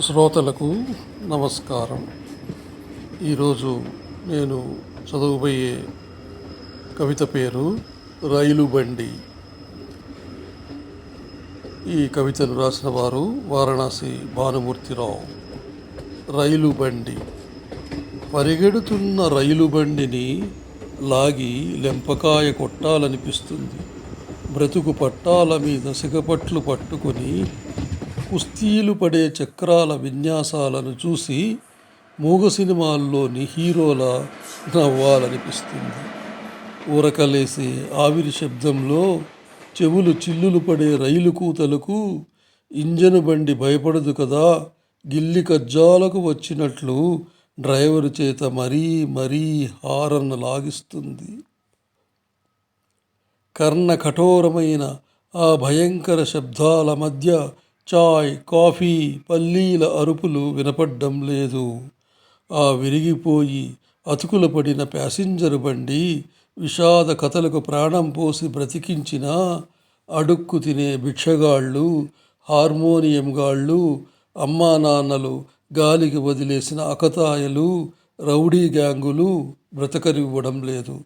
శ్రోతలకు నమస్కారం. ఈరోజు నేను చదవబోయే కవిత పేరు రైలు బండి. ఈ కవితను రాసిన వారు వారణాసి భానుమూర్తిరావు. రైలు బండి. పరిగెడుతున్న రైలు బండిని లాగి లెంపకాయ కొట్టాలనిపిస్తుంది. బ్రతుకు పట్టాల మీద సిగపట్లు పట్టుకొని కుస్తీలు పడే చక్రాల విన్యాసాలను చూసి మూగ సినిమాల్లోని హీరోల నవ్వాలనిపిస్తుంది. ఊరకలేసే ఆవిరి శబ్దంలో చెవులు చిల్లులు పడే రైలు కూతలకు ఇంజను బండి భయపడదు కదా గిల్లి కజ్జాలకు వచ్చినట్లు డ్రైవరు చేత మరీ మరీ హారన్ లాగిస్తుంది. కర్ణ కఠోరమైన ఆ భయంకర శబ్దాల మధ్య చాయ్ కాఫీ పల్లీల అరుపులు వినపడ్డం లేదు. ఆ విరిగిపోయి అతుకుల పడిన ప్యాసింజరు బండి విషాద కథలకు ప్రాణం పోసి బ్రతికించిన అడుక్కు తినే భిక్షగాళ్ళు హార్మోనియం గాళ్ళు అమ్మా నాన్నలు గాలికి వదిలేసిన అకతాయలు రౌడీ గ్యాంగులు బ్రతకనివ్వడం లేదు.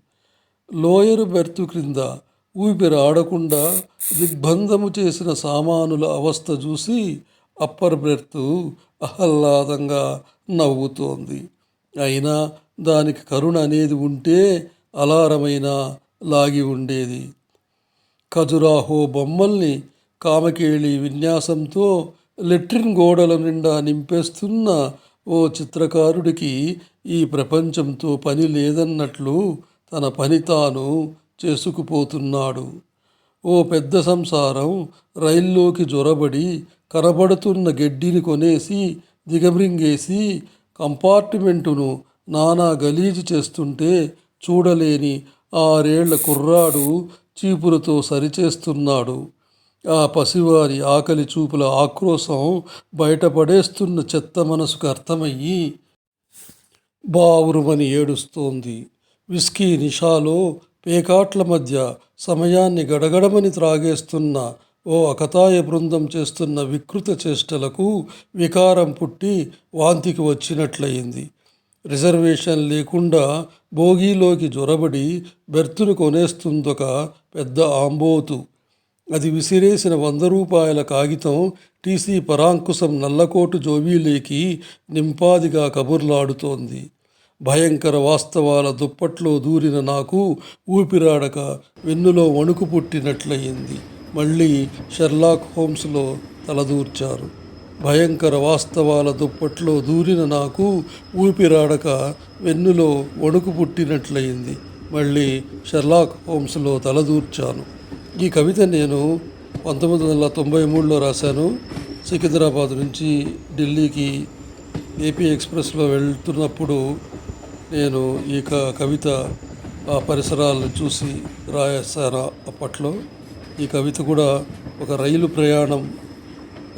లోయరు బెర్తు క్రింద ఊపిరాడకుండా దిగ్బంధము చేసిన సామానుల అవస్థ చూసి అప్పర్ బ్రెత్ ఆహ్లాదంగా నవ్వుతోంది. అయినా దానికి కరుణ అనేది ఉంటే అలారమైన లాగి ఉండేది. ఖజురాహో బొమ్మల్ని కామకేళి విన్యాసంతో లెట్రిన్ గోడల నిండా నింపేస్తున్న ఓ చిత్రకారుడికి ఈ ప్రపంచంతో పని లేదన్నట్లు తన పని తాను చేసుకుపోతున్నాడు. ఓ పెద్ద సంసారం రైల్లోకి జొరబడి కనబడుతున్న గడ్డిని కొనేసి దిగబ్రింగేసి కంపార్ట్మెంటును నానా గలీజు చేస్తుంటే చూడలేని ఆరేళ్ళ కుర్రాడు చీపులతో సరిచేస్తున్నాడు. ఆ పసివారి ఆకలి చూపుల ఆక్రోశం బయటపడేస్తున్న చెత్త మనసుకు అర్థమయ్యి బావురుమని ఏడుస్తోంది. విస్కీ నిషాలో పేకాట్ల మధ్య సమయాన్ని గడగడమని త్రాగేస్తున్న ఓ అకతాయ బృందం చేస్తున్న వికృత చేష్టలకు వికారం పుట్టి వాంతికి వచ్చినట్లయింది. రిజర్వేషన్ లేకుండా భోగిలోకి జొరబడి బెర్తును కొనేస్తుందొక పెద్ద ఆంబోతు. అది విసిరేసిన వంద రూపాయల కాగితం టీసీ పరాంకుశం నల్లకోటు జోబీలేకి నింపాదిగా కబుర్లాడుతోంది. భయంకర వాస్తవాల దుప్పట్లో దూరిన నాకు ఊపిరాడక వెన్నులో వణుకు పుట్టినట్లయింది. మళ్ళీ షెర్లాక్ హోమ్స్లో తలదూర్చారు. భయంకర వాస్తవాల దుప్పట్లో దూరిన నాకు ఊపిరాడక వెన్నులో వణుకు పుట్టినట్లయింది. మళ్ళీ షెర్లాక్ హోమ్స్లో తలదూర్చాను. ఈ కవిత నేను పంతొమ్మిది వందల తొంభై మూడులో రాశాను. సికింద్రాబాద్ నుంచి ఢిల్లీకి ఏపీ ఎక్స్ప్రెస్లో వెళ్తున్నప్పుడు నేను ఈ క- కవిత ఆ పరిసరాలను చూసి రాశాను అప్పట్లో. ఈ కవిత కూడా ఒక రైలు ప్రయాణం.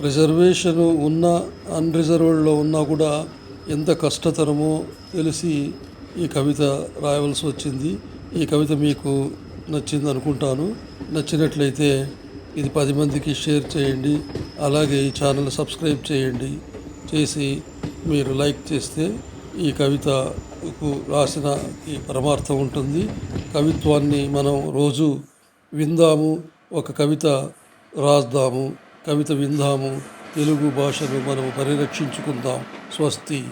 రిజర్వేషను ఉన్న అన్రిజర్వ్డ్లో ఉన్నా కూడా ఎంత కష్టతరమో తెలిసి ఈ కవిత రాయవలసి వచ్చింది. ఈ కవిత మీకు నచ్చింది అనుకుంటాను. నచ్చినట్లయితే ఇది పది మందికి షేర్ చేయండి. అలాగే ఈ ఛానల్ సబ్స్క్రైబ్ చేయండి. చేసి మీరు లైక్ చేస్తే ఈ కవితకు రాసిన ఈ పరమార్థం ఉంటుంది. కవిత్వాన్ని మనం రోజు విందాము ఒక కవిత రాద్దాము. కవిత విందాము తెలుగు భాషను మనం పరిరక్షించుకుందాం. స్వస్తి.